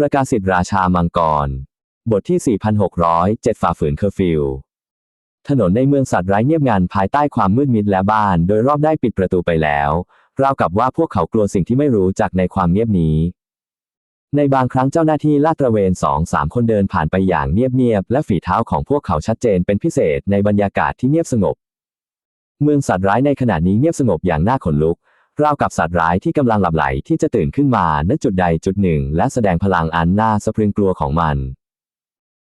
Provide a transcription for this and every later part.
ประกาศสิทธิราชามังกร บทที่ 4,607 ฝ่าฝืนเคอร์ฟิว ถนนในเมืองสัตว์ไร้เงียบงันภายใต้ความมืดมิดและบ้าน โดยรอบได้ปิดประตูไปแล้ว ราวกับว่าพวกเขากลัวสิ่งที่ไม่รู้จักในความเงียบนี้ ในบางครั้งเจ้าหน้าที่ลาดตระเวนสองสามคนเดินผ่านไปอย่างเงียบๆและฝีเท้าของพวกเขาชัดเจนเป็นพิเศษในบรรยากาศที่เงียบสงบ เมืองสัตว์ร้ายในขณะนี้เงียบสงบอย่างน่าขนลุก ราวกับสัตว์ร้ายที่กำลังหลับไหลที่จะตื่นขึ้นมาณจุดใดจุดหนึ่ง และแสดงพลังอันน่าสะพรึงกลัวของมัน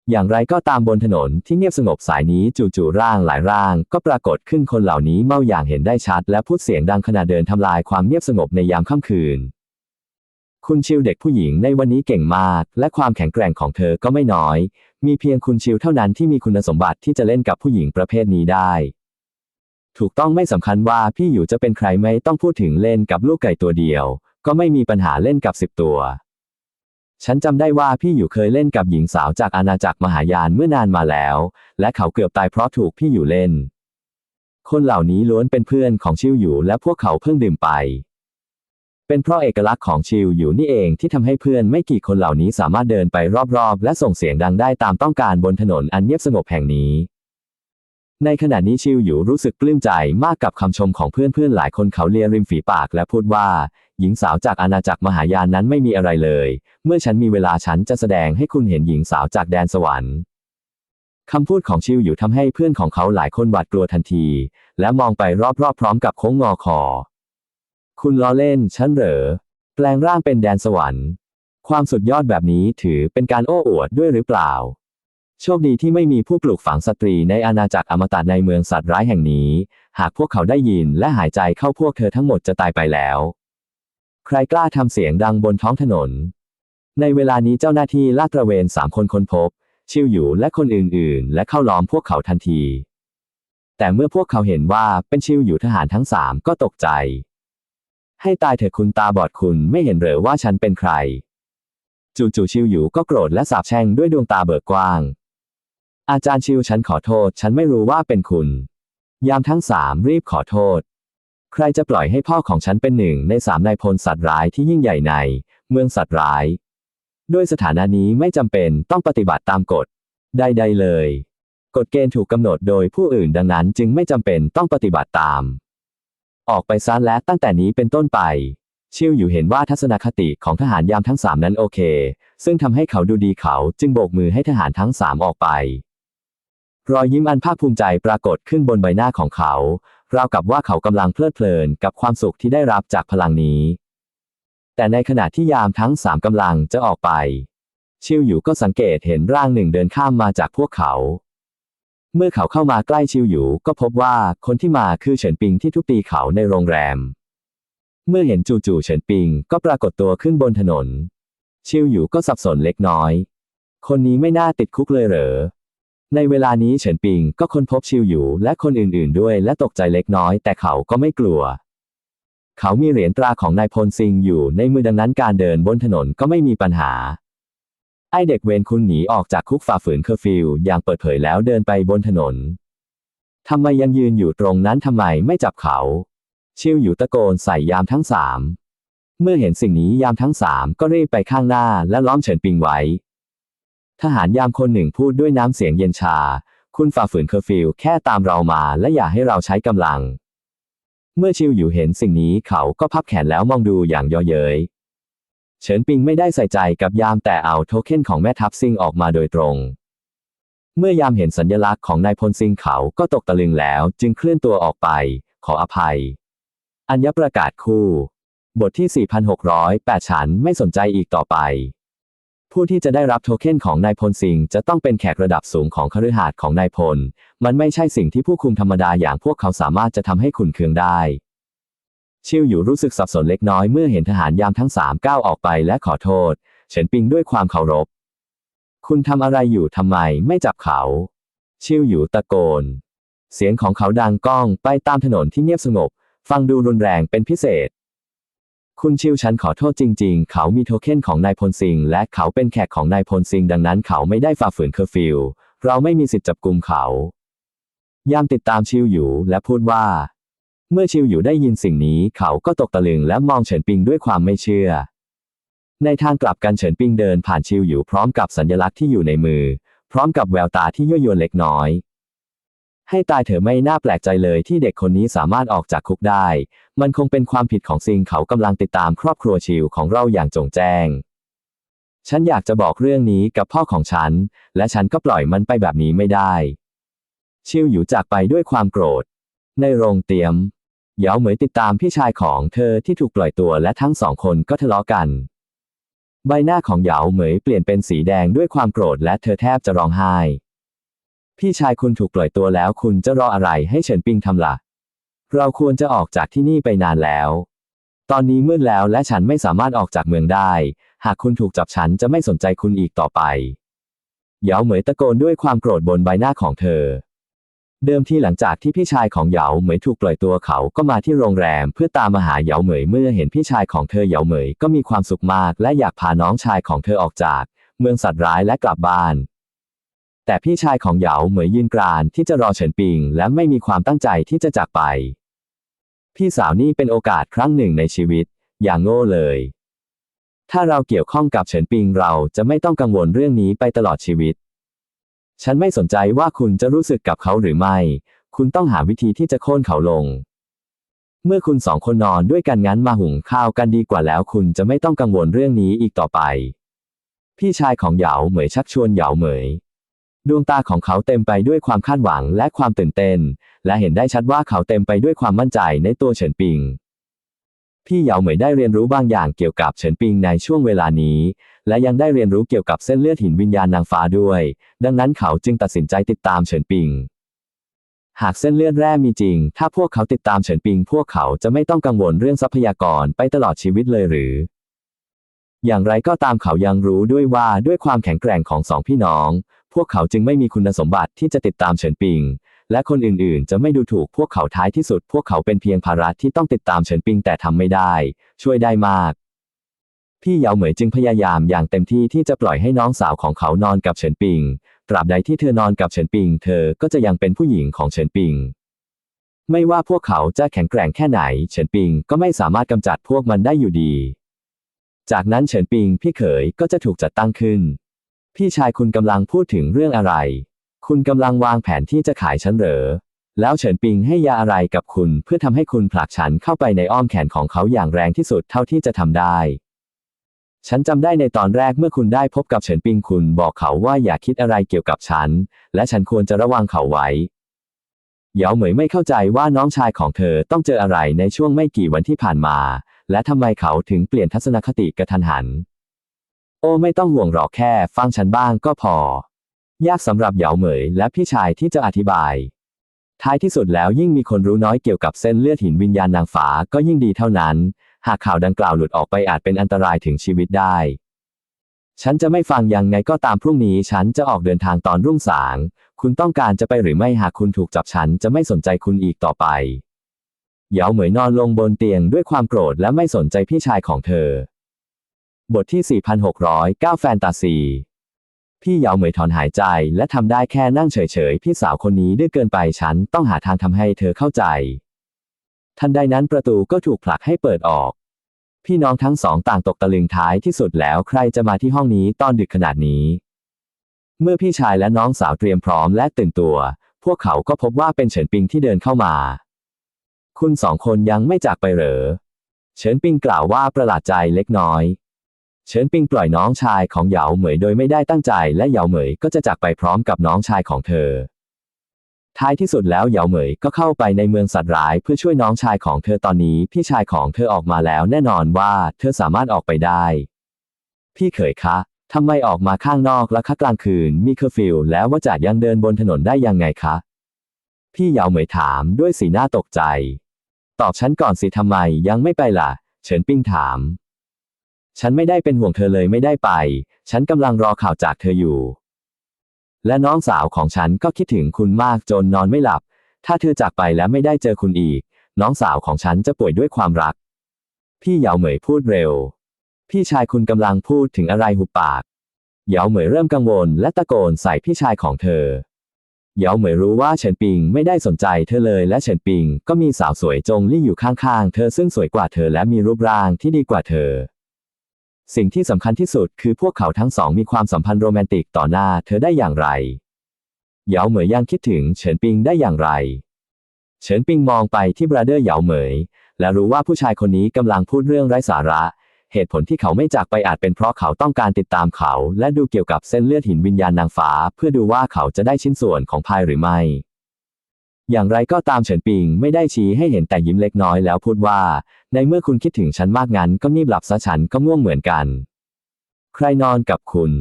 อย่างไรก็ตามบนถนนที่เงียบสงบสายนี้จู่ๆร่างหลายร่าง ก็ปรากฏขึ้นคนเหล่านี้เมาอย่างเห็นได้ชัด และพูดเสียงดังขณะเดินทำลายความเงียบสงบในยามค่ำคืน คุณชิวเด็กผู้หญิงในวันนี้เก่งมาก และความแข็งแกร่งของเธอก็ไม่น้อย มีเพียงคุณชิวเท่านั้นที่มีคุณสมบัติที่จะเล่นกับผู้หญิงประเภทนี้ได้ ถูกต้องไม่สำคัญว่าพี่อยู่จะเป็นใครไม่ต้องพูดถึงเล่นกับลูกไก่ตัวเดียว ก็ไม่มีปัญหาเล่นกับสิบตัว ฉันจำได้ว่าพี่อยู่เคยเล่นกับหญิงสาวจากอาณาจักรมหายานเมื่อนานมาแล้ว และเขาเกือบตายเพราะถูกพี่อยู่เล่น คนเหล่านี้ล้วนเป็นเพื่อนของชิวอยู่และพวกเขาเพิ่งดื่มไป เป็นเพราะเอกลักษณ์ของชิวอยู่นี่เองที่ทำให้เพื่อนไม่กี่คนเหล่านี้สามารถเดินไปรอบๆ และส่งเสียงดังได้ตามต้องการบนถนนอันเงียบสงบแห่งนี้ ในขณะนี้ชิวอยู่รู้สึกปลื้มใจมากกับคำชมของเพื่อนๆหลายคนเขาเลียริมฝีปากและพูดว่า หญิงสาวจากอาณาจักรมหายานนั้นไม่มีอะไรเลย เมื่อฉันมีเวลาฉันจะแสดงให้คุณเห็นหญิงสาวจากแดนสวรรค์คำพูดของชิวอยู่ทำให้เพื่อนของเขาหลายคนหวาดกลัวทันที และมองไปรอบๆพร้อมกับโค้งงอคอ คุณล้อเล่น ฉันเหรอ แปลงร่างเป็นแดนสวรรค์ ความสุดยอดแบบนี้ถือเป็นการโอ้อวดด้วยหรือเปล่า โชคดีที่ไม่มีผู้ปลูกฝังสตรีในอาณาจักรอมตะในเมืองสัตว์ร้ายแห่งนี้ หากพวกเขาได้ยินและหายใจเข้าพวกเธอทั้งหมดจะตายไปแล้ว ใครกล้าทำเสียงดังบนท้องถนน ในเวลานี้เจ้าหน้าที่ลาดตระเวนสามคนค้นพบ ชิวอยู่และคนอื่นๆ และเข้าล้อมพวกเขาทันที แต่เมื่อพวกเขาเห็นว่าเป็นชิวอยู่ทหารทั้งสามก็ตกใจ ให้ตายเถอะคุณตาบอดคุณไม่เห็นเหรอว่าฉันเป็นใคร จู่ๆชิวอยู่ก็โกรธและสาปแช่งด้วยดวงตาเบิกกว้าง อาจารย์ชิวฉันขอโทษ ฉันไม่รู้ว่าเป็นคุณ ยามทั้งสามรีบขอโทษ ใครจะปล่อยให้พ่อของฉันเป็นหนึ่งในสามนายพลสัตว์ร้ายที่ยิ่งใหญ่ใน เมืองสัตว์ร้าย ด้วยสถานะนี้ไม่จำเป็นต้องปฏิบัติตามกฎ ใดๆเลย กฎเกณฑ์ถูกกำหนดโดยผู้อื่นดังนั้นจึงไม่จำเป็นต้องปฏิบัติตาม ออกไปซะและตั้งแต่นี้เป็นต้นไป ชิวอยู่เห็นว่าทัศนคติของทหารยามทั้งสามนั้นโอเค ซึ่งทำให้เขาดูดีเขาจึงโบกมือให้ทหารทั้งสามออกไป รอยยิ้มอันภาคภูมิใจปรากฏขึ้นบนใบหน้าของเขา ราวกับว่าเขากำลังเพลิดเพลินกับความสุขที่ได้รับจากพลังนี้ แต่ในขณะที่ยามทั้งสามกำลังจะออกไป ชิวอยู่ก็สังเกตเห็นร่างหนึ่งเดินข้ามมาจากพวกเขา เมื่อเขาเข้ามาใกล้ชิวอยู่ก็พบว่าคนที่มาคือเฉินปิงที่ทุบตีเขาในโรงแรม เมื่อเห็นจู่ๆเฉินปิงก็ปรากฏตัวขึ้นบนถนน ชิวอยู่ก็สับสนเล็กน้อย คนนี้ไม่น่าติดคุกเลยเหรอ ในเวลานี้เฉินปิงก็ค้นพบชิวอยู่และคนอื่นๆด้วยและตกใจเล็กน้อย แต่เขาก็ไม่กลัว เขามีเหรียญตราของนายพลซิงอยู่ในมือดังนั้นการเดินบนถนนก็ไม่มีปัญหา ไอเด็กเวรคุณหนีออกจากคุกฝ่าฝืนเคอร์ฟิวอย่างเปิดเผยแล้วเดินไปบนถนนทำไมยังยืนอยู่ตรงนั้นทำไมไม่จับเขา ชิวอยู่ตะโกนใส่ยามทั้งสามเมื่อเห็นสิ่งนี้ยามทั้งสามก็รีบไปข้างหน้าและล้อมเฉินปิงไว้ ทหารยามคนหนึ่งพูดด้วยน้ำเสียงเย็นชา คุณฝ่าฝืนเคอร์ฟิวแค่ตามเรามาและอย่าให้เราใช้กำลัง เมื่อชิวอยู่เห็นสิ่งนี้เขาก็พับแขนแล้วมองดูอย่างย่อเย้ย เฉินปิงไม่ได้ใส่ใจกับยามแต่เอาโทเค็นของแม่ทัพซิงออกมาโดยตรง เมื่อยามเห็นสัญลักษณ์ของนายพลซิงเขาก็ตกตะลึงแล้วจึงเคลื่อนตัวออกไป ขออภัย อัญญประกาศคู่ บทที่ 4,608 ฉันไม่สนใจอีกต่อไป ผู้ที่จะได้รับโทเค็นของนายพลซิงจะต้องเป็นแขกระดับสูงของคฤหาสน์ของนายพล มันไม่ใช่สิ่งที่ผู้คุมธรรมดาอย่างพวกเขาสามารถจะทำให้ขุนเคืองได้ ชิวอยู่รู้สึกสับสนเล็กน้อยเมื่อเห็นทหารยามทั้งสามก้าวออกไปและขอโทษ เฉินปิงด้วยความเคารพ คุณทำอะไรอยู่ทำไมไม่จับเขา ชิวอยู่ตะโกน เสียงของเขาดังก้องไปตามถนนที่เงียบสงบ ฟังดูรุนแรงเป็นพิเศษ คุณชิวฉันขอโทษจริง ๆ เขามีโทเค็นของนายพลซิงและเขาเป็นแขกของนายพลซิงดังนั้นเขาไม่ได้ฝ่าฝืนเคอร์ฟิว เราไม่มีสิทธิ์จับกุมเขา ยามติดตามชิวอยู่และพูดว่า เมื่อชิวอยู่ได้ยินสิ่งนี้เขาก็ตกตะลึงและมองเฉินปิงด้วยความไม่เชื่อ ในทางกลับกันเฉินปิงเดินผ่านชิวอยู่พร้อมกับสัญลักษณ์ที่อยู่ในมือ พร้อมกับแววตาที่ยั่วยวนเล็กน้อย ให้ตายเถอะไม่น่าแปลกใจเลยที่เด็กคนนี้สามารถออกจากคุกได้ มันคงเป็นความผิดของซิงเขากำลังติดตามครอบครัวชิวของเราอย่างจงแจ้ง ฉันอยากจะบอกเรื่องนี้กับพ่อของฉัน และฉันก็ปล่อยมันไปแบบนี้ไม่ได้ ชิวอยู่จากไปด้วยความโกรธ ในโรงเตียมเหยาเหมยติดตามพี่ชายของเธอที่ถูกปล่อยตัวและทั้งสองคนก็ทะเลาะกัน ใบหน้าของเหยาเหมยเปลี่ยนเป็นสีแดงด้วยความโกรธและเธอแทบจะร้องไห้ พี่ชายคุณถูกปล่อยตัวแล้วคุณจะรออะไรให้เฉินปิงทำละ่ะ เราควรจะออกจากที่นี่ไปนานแล้ว ตอนนี้มืดแล้วและฉันไม่สามารถออกจากเมืองได้ หากคุณถูกจับฉันจะไม่สนใจคุณอีกต่อไป เหยาเหมยตะโกนด้วยความโกรธบนใบหน้าของเธอ เดิมที่หลังจากที่พี่ชายของเหยาเหมยถูกปล่อยตัวเขาก็มาที่โรงแรมเพื่อตามมาหาเหยาเหมยเมื่อเห็นพี่ชายของเธอเหยาเหมยก็มีความสุขมาก และอยากพาน้องชายของเธอออกจาก เมืองสัตว์ร้ายและกลับบ้าน แต่พี่ชายของเหยาเหมยยืนกรานที่จะรอเฉินปิง และไม่มีความตั้งใจที่จะจากไป พี่สาวนี่เป็นโอกาสครั้งหนึ่งในชีวิต อย่างโง่เลย ถ้าเราเกี่ยวข้องกับเฉินปิงเราจะไม่ต้องกังวลเรื่องนี้ไปตลอดชีวิต ฉันไม่สนใจว่าคุณจะรู้สึกกับเขาหรือไม่ คุณต้องหาวิธีที่จะโค่นเขาลง เมื่อคุณสองคนนอนด้วยกันงั้นมาหุงข้าวกันดีกว่าแล้ว คุณจะไม่ต้องกังวลเรื่องนี้อีกต่อไป พี่ชายของเหยาเหมยชักชวนเหยาเหมย ดวงตาของเขาเต็มไปด้วยความคาดหวังและความตื่นเต้น และเห็นได้ชัดว่าเขาเต็มไปด้วยความมั่นใจในตัวเฉินปิง พี่เหยาเหมยได้เรียนรู้บางอย่างเกี่ยวกับเฉินปิงในช่วงเวลานี้ และยังได้เรียนรู้เกี่ยวกับเส้นเลือดหินวิญญาณนางฟ้าด้วย ดังนั้นเขาจึงตัดสินใจติดตามเฉินปิง หากเส้นเลือดแร่มีจริง ถ้าพวกเขาติดตามเฉินปิง พวกเขาจะไม่ต้องกังวลเรื่องทรัพยากรไปตลอดชีวิตเลยหรือ อย่างไรก็ตามเขายังรู้ด้วยว่าด้วยความแข็งแกร่งของสองพี่น้อง พวกเขาจึงไม่มีคุณสมบัติที่จะติดตามเฉินปิง และคนอื่นๆ จะไม่ดูถูกพวกเขาท้ายที่สุด พวกเขาเป็นเพียงภาระที่ต้องติดตามเฉินปิงแต่ทำไม่ได้ ช่วยได้มาก พี่เหยาเหมยจึงพยายามอย่างเต็มที่ที่จะปล่อยให้น้องสาวของเขานอนกับเฉินปิง ตราบใดที่เธอนอนกับเฉินปิง เธอก็จะยังเป็นผู้หญิงของเฉินปิง ไม่ว่าพวกเขาจะแข็งแกร่งแค่ไหน เฉินปิงก็ไม่สามารถกำจัดพวกมันได้อยู่ดี จากนั้นเฉินปิงพี่เขยก็จะถูกจัดตั้งขึ้น พี่ชายคุณกำลังพูดถึงเรื่องอะไร คุณกำลังวางแผนที่จะขายฉันเหรอ แล้วเฉินปิงให้ยาอะไรกับคุณเพื่อทำให้คุณผลักฉันเข้าไปในอ้อมแขนของเขาอย่างแรงที่สุดเท่าที่จะทำได้ ฉันจำได้ในตอนแรกเมื่อคุณได้พบกับเฉินปิงคุณบอกเขาว่าอย่าคิดอะไรเกี่ยวกับฉัน และฉันควรจะระวังเขาไว้เหยาเหมยไม่เข้าใจว่าน้องชายของเธอต้องเจออะไรในช่วงไม่กี่วันที่ผ่านมา และทำไมเขาถึงเปลี่ยนทัศนคติกระทันหัน โอ้ไม่ต้องห่วงหรอกแค่ฟังฉันบ้างก็พอ ยากสำหรับเหยาเหมยและพี่ชายที่จะอธิบาย ท้ายที่สุดแล้วยิ่งมีคนรู้น้อยเกี่ยวกับเส้นเลือดหินวิญญาณนางฟ้าก็ยิ่งดีเท่านั้น หากข่าวดังกล่าวหลุดออกไปอาจเป็นอันตรายถึงชีวิตได้ ฉันจะไม่ฟังยังไงก็ตามพรุ่งนี้ฉันจะออกเดินทางตอนรุ่งสาง คุณต้องการจะไปหรือไม่หากคุณถูกจับฉันจะไม่สนใจคุณอีกต่อไปเหยาเหมยนอนลงบนเตียงด้วยความโกรธและไม่สนใจพี่ชายของเธอ บทที่ 4609 แฟนตาซี พี่เยาเหมยถอนหายใจ และทำได้แค่นั่งเฉยๆ พี่สาวคนนี้ดื้อเกินไปฉันต้องหาทางทำให้เธอเข้าใจ ทันใดนั้นประตูก็ถูกผลักให้เปิดออก พี่น้องทั้งสองต่างตกตะลึงท้ายที่สุดแล้วใครจะมาที่ห้องนี้ตอนดึกขนาดนี้ เมื่อพี่ชายและน้องสาวเตรียมพร้อมและตื่นตัว พวกเขาก็พบว่าเป็นเฉินปิงที่เดินเข้ามา คุณสองคนยังไม่จากไปเหรอ เฉินปิงกล่าวว่าประหลาดใจเล็กน้อย เฉินปิงปล่อยน้องชายของเหยาเหมยโดยไม่ได้ตั้งใจและเหยาเหมยก็จะจากไปพร้อมกับน้องชายของเธอ ท้ายที่สุดแล้วเหยาเหมยก็เข้าไปในเมืองสัตว์ร้ายเพื่อช่วยน้องชายของเธอตอนนี้พี่ชายของเธอออกมาแล้วแน่นอนว่าเธอสามารถออกไปได้ พี่เขยคะทำไมออกมาข้างนอกและคะกลางคืนมีเคอร์ฟิวแล้วว่าจะยังเดินบนถนนได้ยังไงคะ พี่เหยาเหมยถามด้วยสีหน้าตกใจ ตอบฉันก่อนสิทำไมยังไม่ไปล่ะ เฉินปิ้งถาม ฉันไม่ได้เป็นห่วงเธอเลยไม่ได้ไป ฉันกำลังรอข่าวจากเธออยู่ และน้องสาวของฉันก็คิดถึงคุณมากจนนอนไม่หลับ ถ้าเธอจากไปแล้วไม่ได้เจอคุณอีก น้องสาวของฉันจะป่วยด้วยความรัก พี่เหยาเหมยพูดเร็ว พี่ชายคุณกำลังพูดถึงอะไรหุบปาก เหยาเหมยเริ่มกังวลและตะโกนใส่พี่ชายของเธอ เหยาเหมยรู้ว่าเฉินปิงไม่ได้สนใจเธอเลยและเฉินปิงก็มีสาวสวยจงลี่อยู่ข้างๆ เธอซึ่งสวยกว่าเธอและมีรูปร่างที่ดีกว่าเธอ สิ่งที่สำคัญที่สุดคือพวกเขาทั้งสองมีความสัมพันธ์โรแมนติกต่อหน้าเธอได้อย่างไร เหยาเหมยยังคิดถึงเฉินปิงได้อย่างไร เฉินปิงมองไปที่บราเดอร์เหยาเหมย และรู้ว่าผู้ชายคนนี้กำลังพูดเรื่องไร้สาระ เหตุผลที่เขาไม่จากไปอาจเป็นเพราะเขาต้องการติดตามเขา และดูเกี่ยวกับเส้นเลือดหินวิญญาณนางฟ้า เพื่อดูว่าเขาจะได้ชิ้นส่วนของพายหรือไม่ อย่างไรก็ตามเฉินปิงไม่ได้ชี้ให้เห็นแต่ยิ้มเล็กน้อยแล้วพูดว่า ในเมื่อคุณคิดถึงฉันมากงั้นก็งีบหลับซะฉันก็ง่วงเหมือนกัน ใครนอนกับคุณ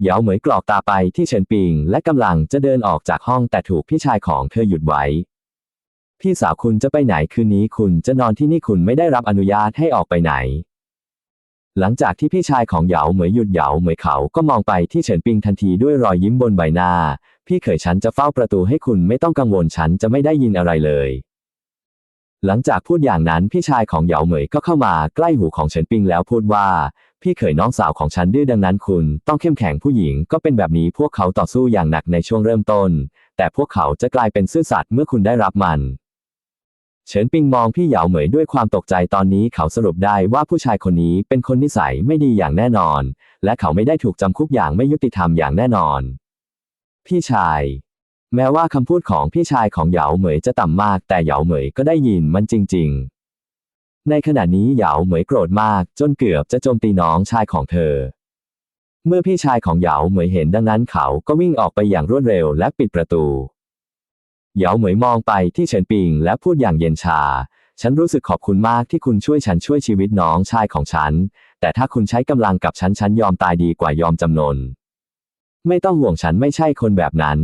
เหยาเหมยกรอกตาไปที่เฉินปิง และกำลังจะเดินออกจากห้องแต่ถูกพี่ชายของเธอหยุดไว้ พี่สาวคุณจะไปไหนคืนนี้คุณจะนอนที่นี่คุณไม่ได้รับอนุญาตให้ออกไปไหน หลังจากที่พี่ชายของเหยาเหมยหยุดเหยาเหมยเขาก็มองไปที่เฉินปิงทันทีด้วยรอยยิ้มบนใบหน้า พี่เขยฉันจะเฝ้าประตูให้คุณไม่ต้องกังวลฉันจะไม่ได้ยินอะไรเลย หลังจากพูดอย่างนั้นพี่ชายของเหยาเหมยก็เข้ามาใกล้หูของเฉินปิงแล้วพูดว่า พี่เขยน้องสาวของฉันดื้อดังนั้นคุณ ต้องเข้มแข็งผู้หญิงก็เป็นแบบนี้พวกเขาต่อสู้อย่างหนักในช่วงเริ่มต้น แต่พวกเขาจะกลายเป็นซื่อสัตย์เมื่อคุณได้รับมันเฉินปิงมองพี่เหยาเหมยด้วยความตกใจตอนนี้เขาสรุปได้ว่าผู้ชายคนนี้เป็นคนนิสัยไม่ดีอย่างแน่นอน และเขาไม่ได้ถูกจำคุกอย่างไม่ยุติธรรมอย่างแน่นอน พี่ชาย แม้ว่าคำพูดของพี่ชายของเหยาเหมยจะต่ำมาก แต่เหยาเหมยก็ได้ยินมันจริง ๆ ในขณะนี้เหยาเหมยโกรธมากจนเกือบจะโจมตีน้องชายของเธอ เมื่อพี่ชายของเหยาเหมยเห็นดังนั้นเขาก็วิ่งออกไปอย่างรวดเร็วและปิดประตูเหยาเหมยมองไปที่เฉินปิงและพูดอย่างเย็นชา ฉันรู้สึกขอบคุณมากที่คุณช่วยฉันช่วยชีวิตน้องชายของฉัน แต่ถ้าคุณใช้กำลังกับฉันฉันยอมตายดีกว่ายอมจำนน ไม่ต้องห่วงฉันไม่ใช่คนแบบนั้น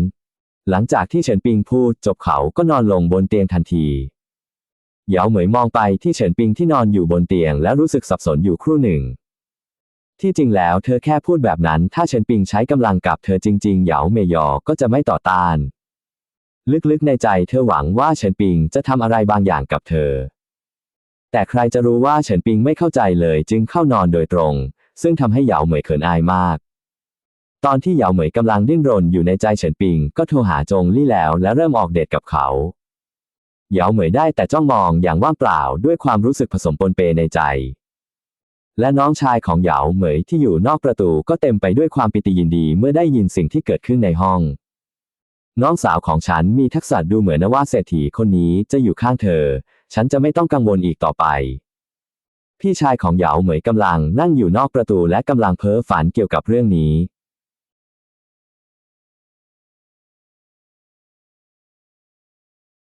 หลังจากที่เฉินปิงพูดจบเขาก็นอนลงบนเตียงทันทีเหยาเหมยมองไปที่เฉินปิงที่นอนอยู่บนเตียงแล้วรู้สึกสับสนอยู่ครู่หนึ่ง ที่จริงแล้วเธอแค่พูดแบบนั้น ถ้าเฉินปิงใช้กำลังกับเธอจริง ๆ เหยาเมยอก็จะไม่ต่อต้าน ลึกๆในใจเธอหวังว่าเฉินปิงจะทำอะไรบางอย่างกับเธอ แต่ใครจะรู้ว่าเฉินปิงไม่เข้าใจเลยจึงเข้านอนโดยตรง ซึ่งทำให้เหยาเหมยเขินอายมาก ตอนที่เหยาเหมยกำลังดิ้นรนอยู่ในใจเฉินปิง ก็โทรหาจงลี่แล้วและเริ่มออกเดทกับเขา เหยาเหมยได้แต่จ้องมองอย่างว่างเปล่าด้วยความรู้สึกผสมปนเปในใจ และน้องชายของเหยาเหมยที่อยู่นอกประตูก็เต็มไปด้วยความปิติยินดีเมื่อได้ยินสิ่งที่เกิดขึ้นในห้อง น้องสาวของฉันมีทักษะดูเหมือนนว่าเศรษฐีคนนี้จะอยู่ข้างเธอ ฉันจะไม่ต้องกังวลอีกต่อไปพี่ชายของเหยาเหมยกำลังนั่งอยู่นอกประตูและกำลังเพ้อฝันเกี่ยวกับเรื่องนี้